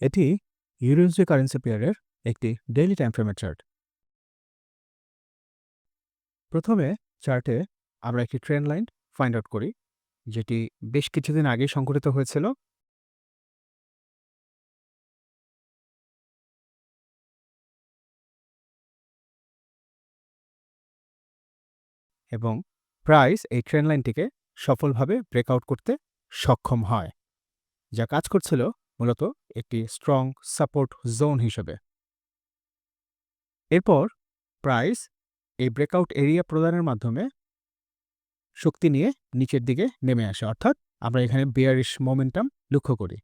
এটি ইউরোজে কারেন্সি পেয়ারের একটি ডেইলি টাইম ফ্রেমের চার্ট প্রথমে চার্টে আমরা একটি ট্রেন লাইন ফাইন্ড আউট করি, যেটি বেশ কিছুদিন আগে সংঘটিত হয়েছিল। এবং প্রাইস এই ট্রেন লাইনটিকে সফলভাবে ব্রেকআউট করতে সক্ষম হয়। যা কাজ করছিল মূলত একটি স্ট্রং সাপোর্ট জোন হিসেবে। এরপর প্রাইস এই ব্রেকআউট এরিয়া প্রদানের মাধ্যমে শক্তি নিয়ে নিচের দিকে নেমে আসে। অর্থাৎ আমরা এখানে বেয়ারিশ মোমেন্টাম লক্ষ্য করি।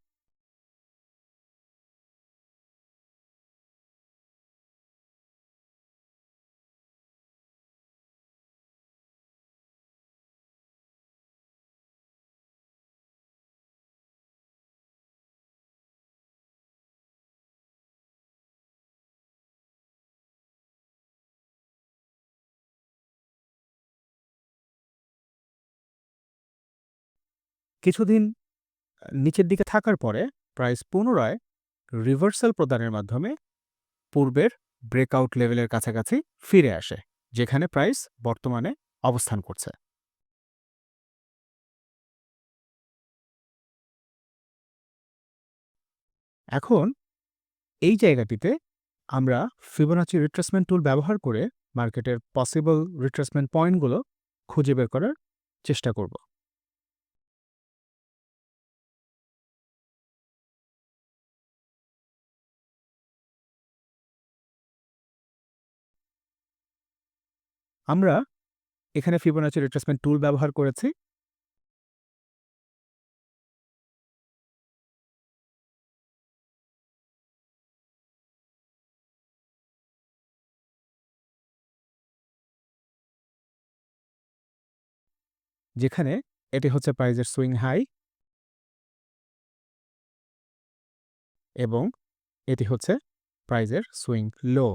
কিছুদিন নিচের দিকে থাকার পরে প্রাইস পুনরায় রিভার্সাল প্রদানের মাধ্যমে পূর্বের ব্রেকআউট লেভেলের কাছাকাছি ফিরে আসে, যেখানে প্রাইস বর্তমানে অবস্থান করছে। এখন এই জায়গাটিতে আমরা ফিবোনাচি রিট্রেসমেন্ট টুল ব্যবহার করে মার্কেটের পসিবল রিট্রেসমেন্ট পয়েন্টগুলো খুঁজে বের করার চেষ্টা করব। আমরা এখানে ফিবোনাচি রিট্রেসমেন্ট টুল ব্যবহার করেছি। যেখানে এটি হচ্ছে প্রাইজের সুইং হাই এবং এটি হচ্ছে প্রাইজের সুইং লো।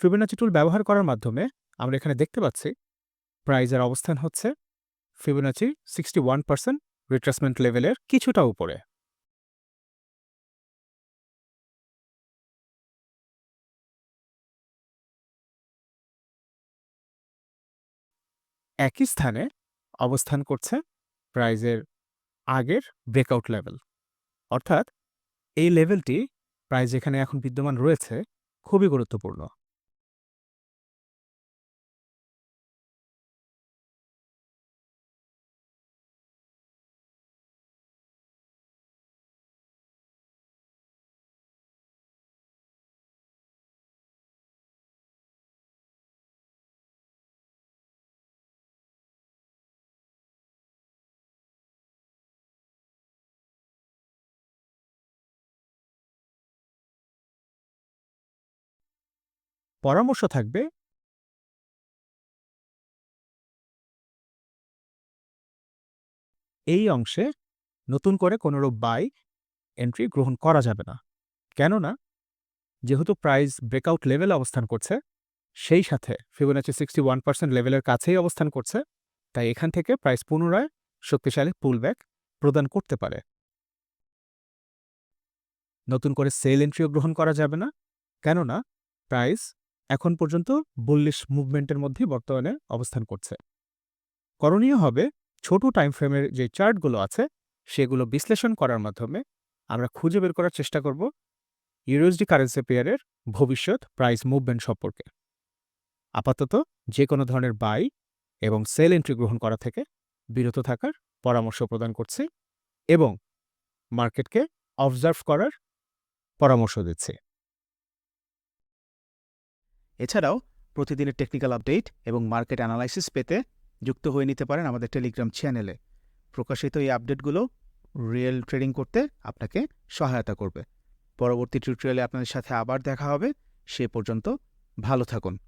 ফিবোনাচি টুল ব্যবহার করার মাধ্যমে আমরা এখানে দেখতে পাচ্ছি প্রাইজের অবস্থান হচ্ছে ফিবোনাচি 61% রিট্রেসমেন্ট লেভেলের কিছুটা উপরে। একই স্থানে অবস্থান করছে প্রাইজের আগের ব্রেকআউট লেভেল। অর্থাৎ এই লেভেলটি প্রাইস যেখানে এখন বিদ্যমান রয়েছে খুবই গুরুত্বপূর্ণ। পরামর্শ থাকবে এই অংশে নতুন করে কোনরূপ বাই এন্ট্রি গ্রহণ করা যাবে না। কেননা যেহেতু প্রাইস ব্রেকআউট লেভেলে অবস্থান করছে, সেই সাথে ফিবোনাচি 61% লেভেলের কাছেই অবস্থান করছে, তাই এখান থেকে প্রাইস পুনরায় শক্তিশালী পুলব্যাক প্রদান করতে পারে। নতুন করে সেল এন্ট্রিও গ্রহণ করা যাবে না, কেননা প্রাইস এখন পর্যন্ত বুল্লিশ মুভমেন্টের মধ্যেই বর্তমানে অবস্থান করছে। করণীয় হবে ছোট টাইম ফ্রেমের যে চার্টগুলো আছে, সেগুলো বিশ্লেষণ করার মাধ্যমে আমরা খুঁজে বের করার চেষ্টা করব ইউএসডি কারেন্সি পেয়ারের ভবিষ্যৎ প্রাইস মুভমেন্ট সম্পর্কে। আপাতত যে কোনো ধরনের বাই এবং সেল এন্ট্রি গ্রহণ করা থেকে বিরত থাকার পরামর্শ প্রদান করছি এবং মার্কেটকে অবজার্ভ করার পরামর্শ দিচ্ছি। এছাড়াও প্রতিদিনের টেকনিক্যাল আপডেট এবং মার্কেট অ্যানালাইসিস পেতে যুক্ত হয়ে নিতে পারেন আমাদের টেলিগ্রাম চ্যানেলে। প্রকাশিত এই আপডেটগুলো রিয়েল ট্রেডিং করতে আপনাকে সহায়তা করবে। পরবর্তী টিউটোরিয়ালে আপনাদের সাথে আবার দেখা হবে। সে পর্যন্ত ভালো থাকুন।